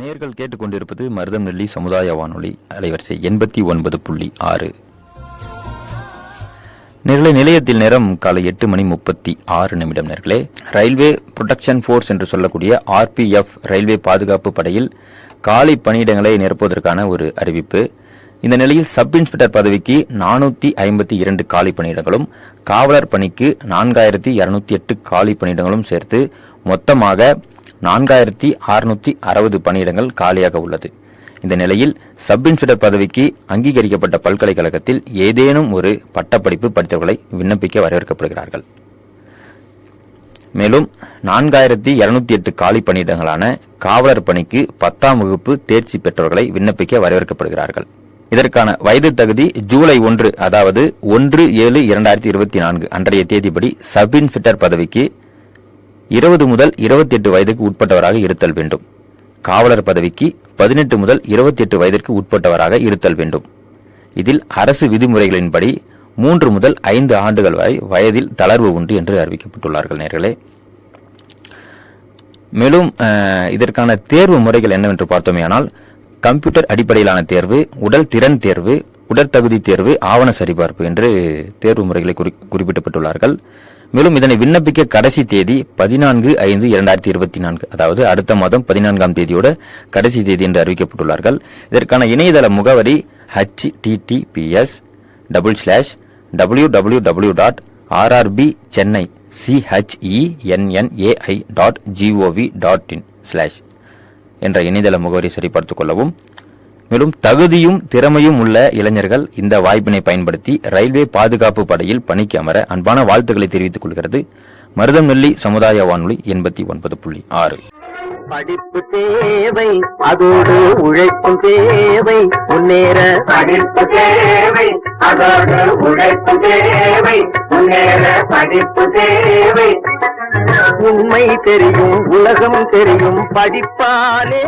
நேர்கள் கேட்டுக்கொண்டிருப்பது மருதம் நெல்லி சமுதாய வானொலி அலைவரிசை எண்பத்தி ஒன்பது புள்ளி ஆறு. நேர்களை நிலையத்தில் நேரம் காலை எட்டு மணி முப்பத்தி ஆறு நிமிடம் நேர்களே. ரயில்வே புரொடெக்ஷன் ஃபோர்ஸ் என்று சொல்லக்கூடிய ஆர்பிஎஃப் ரயில்வே பாதுகாப்பு படையில் காலி பணியிடங்களை நிரப்புவதற்கான ஒரு அறிவிப்பு. இந்த நிலையில் சப் இன்ஸ்பெக்டர் பதவிக்கு நானூத்தி ஐம்பத்தி இரண்டு காலி பணியிடங்களும் காவலர் பணிக்கு நான்காயிரத்தி இருநூத்தி எட்டு காலி பணியிடங்களும் சேர்த்து மொத்தமாக நான்காயிரத்தி அறுநூத்தி அறுபது பணியிடங்கள் காலியாக உள்ளது. இந்த நிலையில் சப் இன்ஸ்பெக்டர் பதவிக்கு அங்கீகரிக்கப்பட்ட பல்கலைக்கழகத்தில் ஏதேனும் ஒரு பட்டப்படிப்பு படித்தவர்களை விண்ணப்பிக்க வரவேற்கப்படுகிறார்கள் மேலும் நான்காயிரத்தி இருநூத்தி எட்டு காலி பணியிடங்களான காவலர் பணிக்கு பத்தாம் வகுப்பு தேர்ச்சி பெற்றவர்களை விண்ணப்பிக்க வரவேற்கப்படுகிறார்கள் இதற்கான வயது தகுதி ஜூலை ஒன்று அதாவது ஒன்று ஏழு இரண்டாயிரத்தி இருபத்தி நான்கு அன்றைய தேதிப்படி சப் இன்ஸ்பெக்டர் பதவிக்கு இருபது முதல் இருபத்தி எட்டு வயதுக்கு உட்பட்டவராக இருத்தல் வேண்டும். காவலர் பதவிக்கு பதினெட்டு முதல் இருபத்தி எட்டு வயதிற்கு உட்பட்டவராக இருத்தல் வேண்டும். இதில் அரசு விதிமுறைகளின்படி மூன்று முதல் ஐந்து ஆண்டுகள் வரை வயதில் தளர்வு உண்டு என்று அறிவிக்கப்பட்டுள்ளார்கள் நேர்களே. மேலும் இதற்கான தேர்வு முறைகள் என்னவென்று பார்த்தோமேயானால் கம்ப்யூட்டர் அடிப்படையிலான தேர்வு உடல் திறன் தேர்வு உடற்தகுதி தேர்வு ஆவண சரிபார்ப்பு என்று தேர்வு முறைகளை குறி குறிப்பிடப்பட்டுள்ளார்கள் மேலும் இதனை விண்ணப்பிக்க கடைசி தேதி பதினான்கு ஐந்து இரண்டாயிரத்தி இருபத்தி நான்கு அதாவது அடுத்த மாதம் பதினான்காம் தேதியோட கடைசி தேதி என்று அறிவிக்கப்பட்டுள்ளார்கள். இதற்கான இணையதள முகவரி https double slash W W W dot RRB Chennai CHENNAI dot gov dot in slash என்ற இணையதள முகவரி சரிபார்த்துக் கொள்ளவும். மேலும் தகுதியும் திறமையும் உள்ள இளைஞர்கள் இந்த வாய்ப்பினை பயன்படுத்தி ரயில்வே பாதுகாப்பு படையில் பணிக்கு அமர அன்பான வாழ்த்துக்களை தெரிவித்துக் கொள்கிறது. மருதநெல்லி சமுதாய வானொலி எண்பத்தி ஒன்பது புள்ளி ஆறு. படிப்பு தேவை அதோடு உழைப்பும் தேவை. முன்னேற படிப்பு தேவை அதோடு உழைப்பு தேவை. முன்னேற படிப்பு தேவை. உண்மை தெரியும் உலகம் தெரியும் படிப்பாலே.